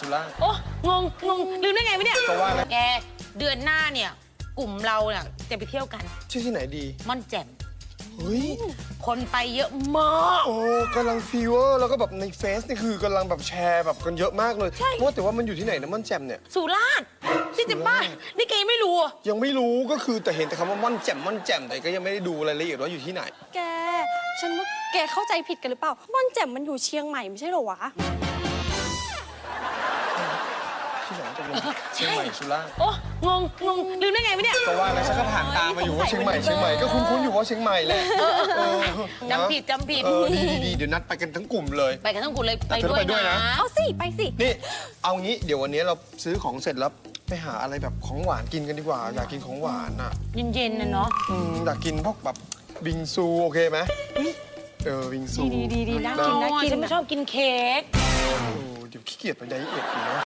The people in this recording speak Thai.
สุราษฎร์ โอ้งงงงลืมได้ไงวะเนี่ยก็ว่าแล้ว แกเดือนหน้าเนี่ย กลุ่มเราเนี่ยจะไปเที่ยวกันชื่อที่ไหนดีม่อนแจ่มเฮ้ยคนไปเยอะมาก โอ้กำลังฟีเวอร์แล้วก็แบบในเฟซนี่คือกำลังแบบแชร์แบบกันเยอะมากเลยใช่ ว่าแต่ว่ามันอยู่ที่ไหนนะม่อนแจ่มเนี่ย สุราษฎร์นี่จะบ้านี่แกยังไม่รู้อะยังไม่รู้ก็คือแต่เห็นแต่คำว่าม่อนแจ่มม่อนแจ่มแต่ก็ยังไม่ได้ดูรายละเอียดว่าอยู่ที่ไหน แก ฉันว่าแกเข้าใจผิดกันหรือเปล่าม่อนแจ่มมันอยู่เชียงใหม่ไม่ใช่เหรอวะ ที่ไหนจะลงเชียงใหม่สุราษฎร์โอ้งงงงลืมได้ไงวะเนี่ย ก็ว่าแล้วฉันก็ผ่านตามมาอยู่ว่าเชียงใหม่เชียงใหม่ก็คุ้นๆอยู่ว่าเชียงใหม่แหละเออจำผิดจำผิด เออดีดีดีเดี๋ยวนัดไปกันทั้งกลุ่มเลย ไปกันทั้งกลุ่มเลยแต่ไปเธอด้วยไปด้วยนะ นะ เอาสิ ไปสิ นี่เอางี้เดี๋ยววันนี้เราซื้อของเสร็จแล้วไปหาอะไรแบบของหวานกินกันดีกว่า อยากกินของหวานอะเย็นๆนะเนาะ อืมอยากกินพวกแบบบิงซูโอเคไหมเออบิงซูดีดีดีน่าแล้วกินน่ากินฉันไม่ชอบกินเค้ก โอ้เดี๋ยวขี้เกียจไปไดเอทอยู่นะ